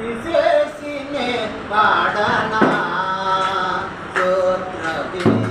విశేషినే పాడనా? స్తోత్ర